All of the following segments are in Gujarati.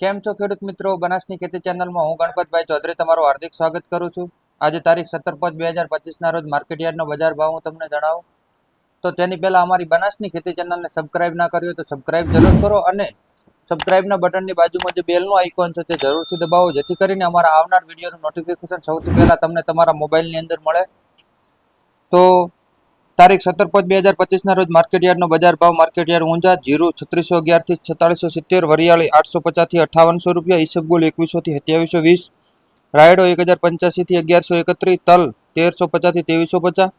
કેમ છો ખેડૂત મિત્રો? બનાસની ખેતી ચેનલમાં હું ગણપતભાઈ ચૌધરી તમારું હાર્દિક સ્વાગત કરું છું. આજે તારીખ સત્તર પાંચ બે હજાર પચીસના રોજ માર્કેટયાર્ડનો બજાર ભાવ હું તમને જણાવું. તો તેની પહેલાં અમારી બનાસની ખેતી ચેનલને સબસ્ક્રાઇબ ના કર્યો તો સબસ્ક્રાઇબ જરૂર કરો અને સબસ્ક્રાઇબના બટનની બાજુમાં જે બેલનું આઇકોન છે તે જરૂરથી દબાવો, જેથી કરીને અમારા આવનાર વિડીયોનું નોટિફિકેશન સૌથી પહેલાં તમને તમારા મોબાઈલની અંદર મળે. તો તારીખ સત્તર પાંચ બે હજાર પચીસના રોજ માર્કેટયાર્ડનો બજાર ભાવ માર્કેટયાર્ડ ઊંઝા જીરું છત્રીસો અગિયારથી છેતાળીસો સિત્તેર, વરિયાળી આઠસો પચાસથી અઠાવનસો રૂપિયા, ઈસબગુલ એકવીસોથી સત્યાવીસો વીસ, રાયડો એક હજાર પંચ્યાસીથી અગિયારસો એકત્રીસ, તલ તેરસો પચાસથી ત્રેવીસો પચાસ,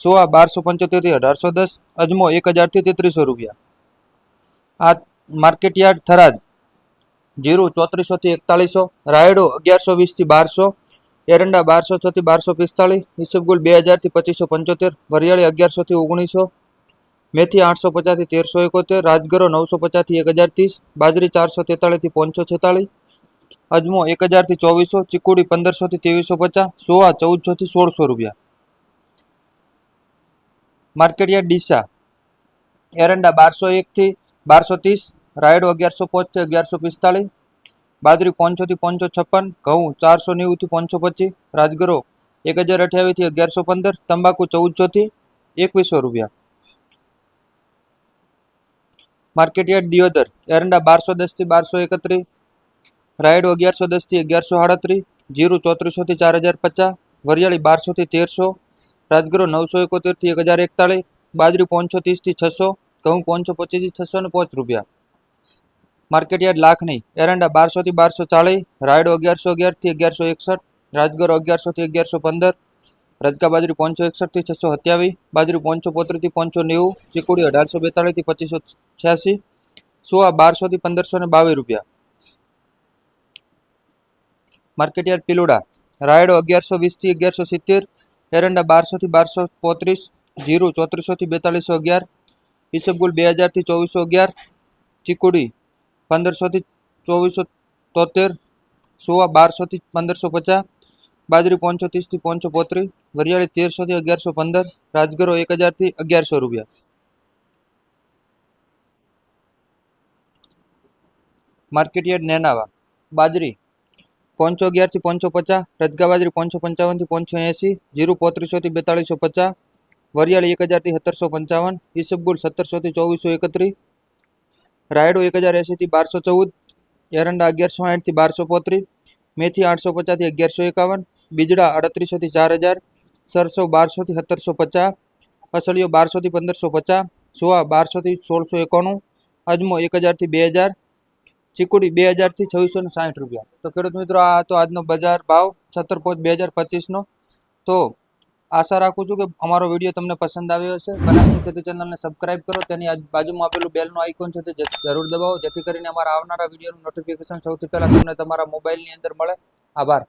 સોવા બારસો પંચોતેરથી અઢારસો દસ, અજમો એક હજારથી તેત્રીસો રૂપિયા. આ માર્કેટયાર્ડ થરાદ જીરું ચોત્રીસોથી એકતાળીસો, રાયડો અગિયારસો વીસથી બારસો એરંડા બારસો છથી બારસો પિસ્તાળીસ ઈસબગુલ બે હજારથી પચીસો પંચોતેર, વરિયાળી અગિયારસોથી ઓગણીસો, મેથી આઠસો પચાસથી તેરસો એકોતેર, રાજગરો નવસો પચાસથી એક હજાર ત્રીસ, બાજરી ચારસો તેતાળીસથી પાંચસો છેતાળીસ, અજમો એક હજારથી ચોવીસો, ચીકુડી પંદરસોથી ત્રેવીસો પચાસ સોવા ચૌદસોથી સોળસો રૂપિયા. માર્કેટિયા ડીસા. એરંડા બારસો એકથી બારસો ત્રીસ, રાયડો અગિયારસો પાંચથી અગિયારસો પિસ્તાળીસ બાજરી પાંચસોથી પાંચસો છપ્પન, ઘઉં ચારસો નેવુંથી પાંચસો પચીસ, રાજગરો એક હજાર અઠ્યાવીસથી અગિયારસો પંદર, તંબાકુ ચૌદસોથી એકવીસો રૂપિયા. માર્કેટયાર્ડ દિયોદર, એરંડા બારસો દસથી બારસો એકત્રીસ, રાયડો અગિયારસો દસથી અગિયારસો સાડત્રીસ જીરું ચોત્રીસોથી ચાર હજાર પચાસ, વરિયાળી બારસોથી તેરસો, રાજગરો નવસો એકોતેરથી એક હજાર એકતાળીસ, બાજરી પાંચસો ત્રીસથી છસો, ઘઉં પાંચસો પચીસથી છસો ને પાંચ રૂપિયા. માર્કેટયાર્ડ લાખની એરંડા બારસોથી બારસો ચાળીસ રાયડો અગિયારસો અગિયારથી અગિયારસો એકસઠ, રાજગરો અગિયારસોથી અગિયારસો પંદર, રજકા બાજરી પાંચસો એકસઠથી છસો સત્યાવીસ, બાજરી પાંચસો પોત્રીસથી પાંચસો નેવું, ચીકુડી અઢારસો બેતાળીસથી પચીસો છ્યાસી સોવા બારસોથી પંદરસો ને બાવીસ રૂપિયા. માર્કેટયાર્ડ પિલોડા, રાયડો અગિયારસો વીસથી અગિયારસો સિત્તેર, એરંડા બારસોથી બારસો પોત્રીસ, જીરું ચોત્રીસોથી બેતાલીસો અગિયાર ઈસબગુલ બે હજારથી ચોવીસો અગિયાર, ચીકુડી પંદરસોથી ચોવીસો તોતેર, સોવા બારસોથી પંદરસો પચાસ, બાજરી પાંચસો ત્રીસથી પાંચસો પોત્રીસ, વરિયાળી તેરસોથી અગિયારસો પંદર, રાજગરો એક હજારથી અગિયારસો રૂપિયા. માર્કેટયાર્ડ નેનાવા, બાજરી પાંચસો અગિયારથી પાંચસો પચાસ રજગા બાજરી પાંચસો પંચાવનથી પાંચસો એંસી જીરું પોત્રીસોથી બેતાળીસો પચાસ, વરિયાળી એક હજારથી સત્તરસો પંચાવન, ઈસબગુલ સત્તરસોથી ચોવીસો એકત્રીસ રાયડો એક હજાર એંસીથી બારસો ચૌદ, એરંડા અગિયારસો સાઠથી બારસો પોત્રીસ, મેથી આઠસો પચાસથી અગિયારસો એકાવન, બીજડા અડત્રીસોથી ચાર હજાર, સરસો બારસોથી સત્તરસો પચાસ અસળીઓ બારસોથી પંદરસો પચાસ, સોવા બારસોથી સોળસો એકાણું, અજમો એક હજારથી બે હજાર, ચીકુડી બે હજારથી છવ્વીસો ને સાઠ રૂપિયા. તો ખેડૂત મિત્રો, આ હતો આજનો બજાર ભાવ, સત્તર પાંચ બે હજાર પચીસનો. તો આશા રાખું છું કે અમારો વીડિયો તમને પસંદ આવ્યો હશે. બનાસની ખેતી ચેનલને સબસ્ક્રાઇબ કરો. તેની બાજુમાં આપેલું બેલનું આઇકોન છે તે જરૂર દબાવો. જેથી કરીને અમારા આવનારા વિડીયોનું નોટિફિકેશન સૌથી પહેલાં તમને તમારા મોબાઈલની અંદર મળે. આભાર.